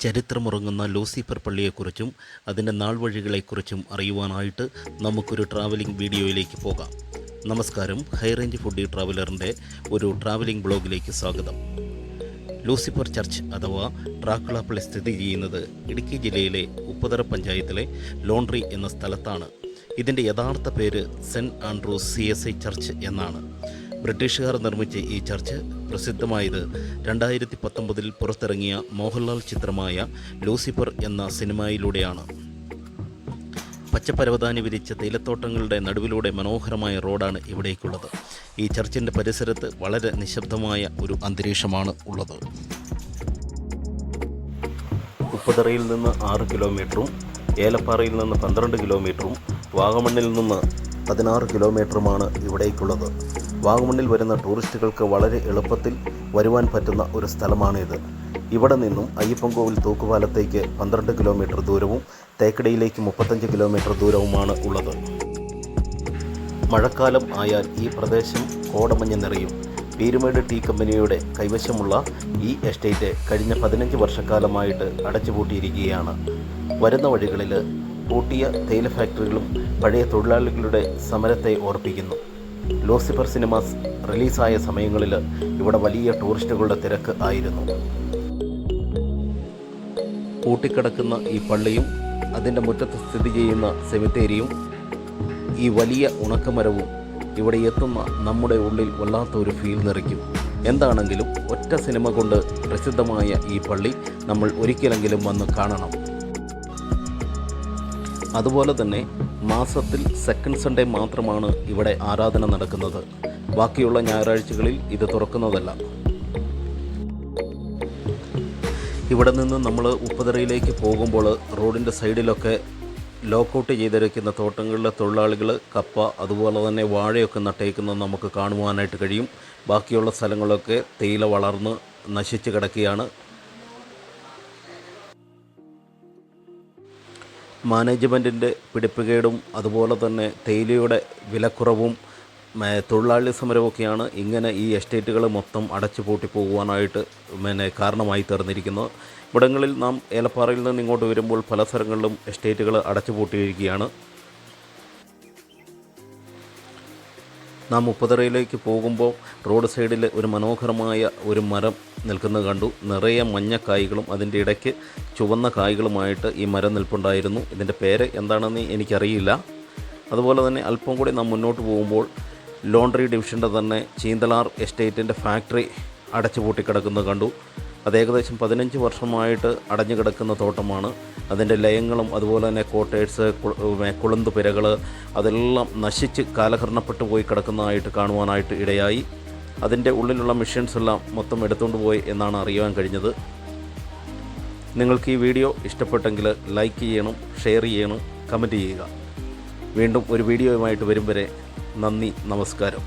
ചരിത്രമുറങ്ങുന്ന Lucifer പള്ളിയെക്കുറിച്ചും അതിന്റെ നാൾവഴികളെക്കുറിച്ചും അറിയുവാനായിട്ട് നമുക്കൊരു travelling വീഡിയോയിലേക്ക് പോകാം. നമസ്കാരം ഹൈറേഞ്ച് ഫുഡി ട്രാവലറിന്റെ ഒരു ട്രാവലിംഗ് ബ്ലോഗിലേക്ക് സ്വാഗതം. ലൂസിഫർ ചർച്ച് അഥവാ ട്രാക്കുള പള്ളി സ്ഥിതി ചെയ്യുന്നത് ഇടുക്കി ജില്ലയിലെ ഉപ്പതറ പഞ്ചായത്തിലെ ലോണ്ട്രി എന്ന സ്ഥലത്താണ്. ഇതിന്റെ യഥാർത്ഥ പേര് saint Andrew's C S I church എന്നാണ്. ബ്രിട്ടീഷുകാർ നിർമ്മിച്ച ഈ ചർച്ച് പ്രസിദ്ധമായത് രണ്ടായിരത്തി പത്തൊമ്പതിൽ പുറത്തിറങ്ങിയ മോഹൻലാൽ ചിത്രമായ ലൂസിഫർ എന്ന സിനിമയിലൂടെയാണ്. പച്ചപ്പരവതാനി വിരിച്ച തേയിലത്തോട്ടങ്ങളുടെ നടുവിലൂടെ മനോഹരമായ റോഡാണ് ഇവിടേക്കുള്ളത്. ഈ ചർച്ചിന്റെ പരിസരത്ത് വളരെ നിശബ്ദമായ ഒരു അന്തരീക്ഷമാണ് ഉള്ളത്. ഉപ്പതറയിൽ നിന്ന് ആറ് കിലോമീറ്ററും ഏലപ്പാറയിൽ നിന്ന് പന്ത്രണ്ട് കിലോമീറ്ററും വാഗമണ്ണിൽ നിന്ന് പതിനാറ് കിലോമീറ്ററുമാണ് ഇവിടേക്കുള്ളത്. വാഗമണ്ണിൽ വരുന്ന ടൂറിസ്റ്റുകൾക്ക് വളരെ എളുപ്പത്തിൽ വരുവാൻ പറ്റുന്ന ഒരു സ്ഥലമാണിത്. ഇവിടെ നിന്നും അയ്യപ്പൻകോവിൽ തൂക്കുപാലത്തേക്ക് പന്ത്രണ്ട് കിലോമീറ്റർ ദൂരവും തേക്കടിയിലേക്ക് മുപ്പത്തഞ്ച് കിലോമീറ്റർ ദൂരവുമാണ് ഉള്ളത്. മഴക്കാലം ആയാൽ ഈ പ്രദേശം കോടമഞ്ഞ് നിറയും. പീരുമേട് ടീ കമ്പനിയുടെ കൈവശമുള്ള ഈ എസ്റ്റേറ്റ് കഴിഞ്ഞ പതിനഞ്ച് വർഷക്കാലമായിട്ട് അടച്ചുപൂട്ടിയിരിക്കുകയാണ്. വരുന്ന വഴികളിൽ പൂട്ടിയ തേയില ഫാക്ടറികളും പഴയ തൊഴിലാളികളുടെ സമരത്തെ ഓർപ്പിക്കുന്നു. ലോസിഫർ സിനിമാസ് റിലീസായ സമയങ്ങളിൽ ഇവിടെ വലിയ ടൂറിസ്റ്റുകളുടെ തിരക്ക് ആയിരുന്നു. പൂട്ടിക്കിടക്കുന്ന ഈ പള്ളിയും അതിന്റെ മുറ്റത്ത് സ്ഥിതി ചെയ്യുന്ന സെമിത്തേരിയും ഈ വലിയ ഉണക്കമരവും ഇവിടെ എത്തുന്ന നമ്മുടെ ഉള്ളിൽ വല്ലാത്ത ഒരു ഫീൽ നിറയ്ക്കും. എന്താണെങ്കിലും ഒറ്റ സിനിമ കൊണ്ട് പ്രസിദ്ധമായ ഈ പള്ളി നമ്മൾ ഒരിക്കലെങ്കിലും വന്ന് കാണണം. അതുപോലെ തന്നെ മാസത്തിൽ സെക്കൻഡ് സൺഡേ മാത്രമാണ് ഇവിടെ ആരാധന നടക്കുന്നത്. ബാക്കിയുള്ള ഞായറാഴ്ചകളിൽ ഇത് തുറക്കുന്നതല്ല. ഇവിടെ നിന്ന് നമ്മൾ ഉപ്പുതറയിലേക്ക് പോകുമ്പോൾ റോഡിന്റെ സൈഡിലൊക്കെ ലോക്കൗട്ട് ചെയ്തിരിക്കുന്ന തോട്ടങ്ങളിലെ തൊഴിലാളികൾ കപ്പ അതുപോലെ തന്നെ വാഴയൊക്കെ നട്ടേക്കുന്നത് നമുക്ക് കാണുവാനായിട്ട് കഴിയും. ബാക്കിയുള്ള സ്ഥലങ്ങളൊക്കെ തേയില വളർന്ന് നശിച്ച് കിടക്കുകയാണ്. മാനേജ്മെന്റിന്റെ പിടിപ്പുകേടും അതുപോലെ തന്നെ തേയിലയുടെ വിലക്കുറവും തൊഴിലാളി സമരമൊക്കെയാണ് ഇങ്ങനെ ഈ എസ്റ്റേറ്റുകൾ മൊത്തം അടച്ചു പൂട്ടി പോകുവാനായിട്ട് പിന്നെ കാരണമായി തീർന്നിരിക്കുന്നത് ഇവിടങ്ങളിൽ നാം ഏലപ്പാറയിൽ നിന്ന് ഇങ്ങോട്ട് വരുമ്പോൾ പല സ്ഥലങ്ങളിലും എസ്റ്റേറ്റുകൾ അടച്ചു പൂട്ടിയിരിക്കുകയാണ്. നാം മുപ്പതറയിലേക്ക് പോകുമ്പോൾ റോഡ് സൈഡിൽ ഒരു മനോഹരമായ ഒരു മരം നിൽക്കുന്നത് കണ്ടു. നിറയെ മഞ്ഞക്കായ്കളും അതിന്റെ ഇടയ്ക്ക് ചുവന്ന കായ്കളുമായിട്ട് ഈ മരം നിൽപ്പുണ്ടായിരുന്നു. ഇതിന്റെ പേര് എന്താണെന്ന് എനിക്കറിയില്ല. അതുപോലെ തന്നെ അല്പം കൂടി നാം മുന്നോട്ട് പോകുമ്പോൾ ലോണ്ടറി ഡിവിഷന്റെ തന്നെ ചീന്തലാർ എസ്റ്റേറ്റിന്റെ ഫാക്ടറി അടച്ചു പൂട്ടിക്കിടക്കുന്നത് കണ്ടു. അത് ഏകദേശം പതിനഞ്ച് വർഷമായിട്ട് അടഞ്ഞു കിടക്കുന്ന തോട്ടമാണ്. അതിന്റെ ലയങ്ങളും അതുപോലെ തന്നെ കോട്ടേഴ്സ് കുളന്ത് പിരകൾ അതെല്ലാം നശിച്ച് കാലഹരണപ്പെട്ടു പോയി കിടക്കുന്നതായിട്ട് കാണുവാനായിട്ട് ഇടയായി. അതിന്റെ ഉള്ളിലുള്ള മെഷീൻസ് എല്ലാം മൊത്തം എടുത്തുകൊണ്ട് പോയി എന്നാണ് അറിയുവാൻ കഴിഞ്ഞത്. നിങ്ങൾക്ക് ഈ വീഡിയോ ഇഷ്ടപ്പെട്ടെങ്കിൽ ലൈക്ക് ചെയ്യണം ഷെയർ ചെയ്യണം കമന്റ് ചെയ്യുക. വീണ്ടും ഒരു വീഡിയോയുമായിട്ട് വരും വരെ നന്ദി നമസ്കാരം.